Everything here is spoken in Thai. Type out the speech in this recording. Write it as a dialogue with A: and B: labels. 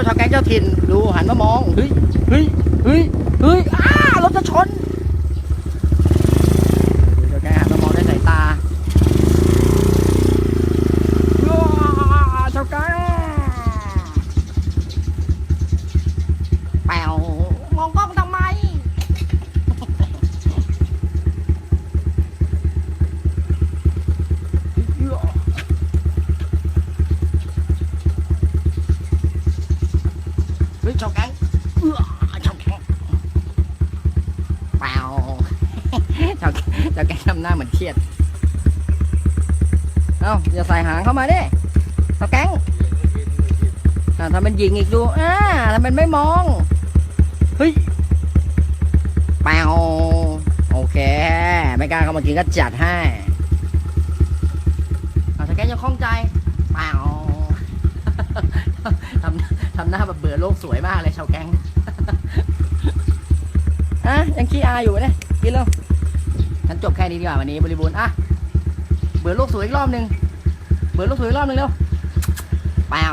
A: ถิ่นดูหันมามองเฮ้ยเฮ้ยเฮ้ยเฮ้ยอ้ารถจะชนดูเจ้าแกหันมามองด้วยสายตาว้าเจ้าแกแปวมองกล้องทำไม เฮ้ยเจ้าแกงเอื้อเจ้าแกงเปล่าเจ้าแกงเจ้าแกงทำหน้าเหมือนเครียดเอ้าอย่าใส่หางเข้ามาดิเจ้าแกงอ่าทำเป็นยิงอีกดูอ่าทำเป็นไม่มองเฮ้ยเปล่าโอเค ไม่กล้าเข้ามากินก็จัดให้เอาเจ้าแกงยังคล่องใจเปล่า ทำหน้าแบบเบื่อโลกสวยมากเลยชาวแก๊งอะยังขี้อายอยู่เนี่ยกินแล้วฉันจบแค่นี้ดีกว่าวันนี้บริบูรณ์อะเบื่อโลกสวยอีกรอบหนึ่งเบื่อโลกสวยอีกรอบหนึ่งเร็วเปล่า